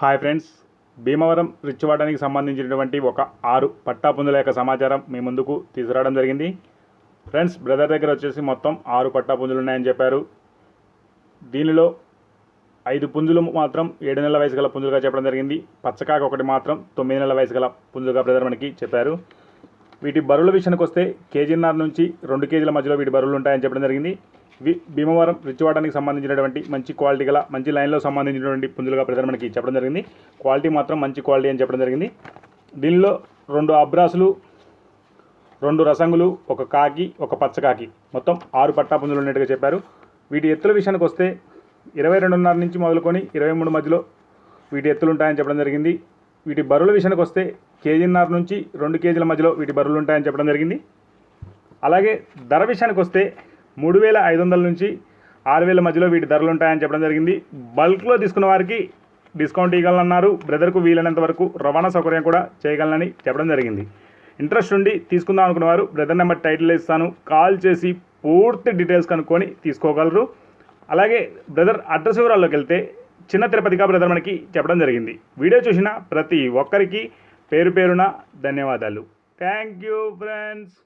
Hi friends Bhimavaram రిచ్వాడానికి సంబంధించినటువంటి ఒక ఆరు పట్టా పుంజుల యొక్క సమాచారం మీ ముందుకు తీసుకురావడం జరిగింది. ఫ్రెండ్స్ బ్రదర్ దగ్గర వచ్చేసి మొత్తం ఆరు పట్టా పుంజులు ఉన్నాయని చెప్పారు. దీనిలో ఐదు పుంజులు మాత్రం ఏడు నెలల వయసు గల పుంజులుగా చెప్పడం జరిగింది. పచ్చకాక ఒకటి మాత్రం తొమ్మిది నెలల వయసు గల పుంజులుగా బ్రదర్ మనకి చెప్పారు. వీటి బరువుల విషయానికి వస్తే కేజీన్నర నుంచి రెండు కేజీల మధ్యలో వీటి బరువులు ఉంటాయని చెప్పడం జరిగింది. భీమవరం రిచ్వాడానికి సంబంధించినటువంటి మంచి క్వాలిటీ గల మంచి లైన్లో సంబంధించినటువంటి పుంజులుగా ప్రజలు మనకి చెప్పడం జరిగింది. క్వాలిటీ మాత్రం మంచి క్వాలిటీ అని చెప్పడం జరిగింది. దీనిలో రెండు అబ్రాసులు రెండు రసంగులు ఒక కాకి ఒక పచ్చకాకి. మొత్తం ఆరు పట్టా పుంజులు ఉన్నట్టుగా చెప్పారు. వీటి ఎత్తుల విషయానికి వస్తే ఇరవై రెండున్నర నుంచి మొదలుకొని ఇరవై మూడు మధ్యలో వీటి ఎత్తులు ఉంటాయని చెప్పడం జరిగింది. వీటి బరువుల విషయానికి వస్తే కేజీన్నర నుంచి రెండు కేజీల మధ్యలో వీటి బరువులు ఉంటాయని చెప్పడం జరిగింది. అలాగే ధర విషయానికి వస్తే మూడు వేల ఐదు వందల నుంచి ఆరు వేల మధ్యలో వీటి ధరలు ఉంటాయని చెప్పడం జరిగింది. బల్క్లో తీసుకున్న వారికి డిస్కౌంట్ ఇవ్వగలనన్నారు బ్రదర్కు వీలైనంత వరకు రవాణా సౌకర్యం కూడా చేయగలనని చెప్పడం జరిగింది. ఇంట్రెస్ట్ ఉండి తీసుకుందాం అనుకున్నవారు బ్రదర్ నెంబర్ టైటిల్ ఇస్తాను. కాల్ చేసి పూర్తి డీటెయిల్స్ కనుక్కొని తీసుకోగలరు. అలాగే బ్రదర్ అడ్రస్ వివరాల్లోకి వెళ్తే చిన్న తిరుపతిగా బ్రదర్ మనకి చెప్పడం జరిగింది. వీడియో చూసిన ప్రతి ఒక్కరికి పేరు పేరున ధన్యవాదాలు. Thank you friends.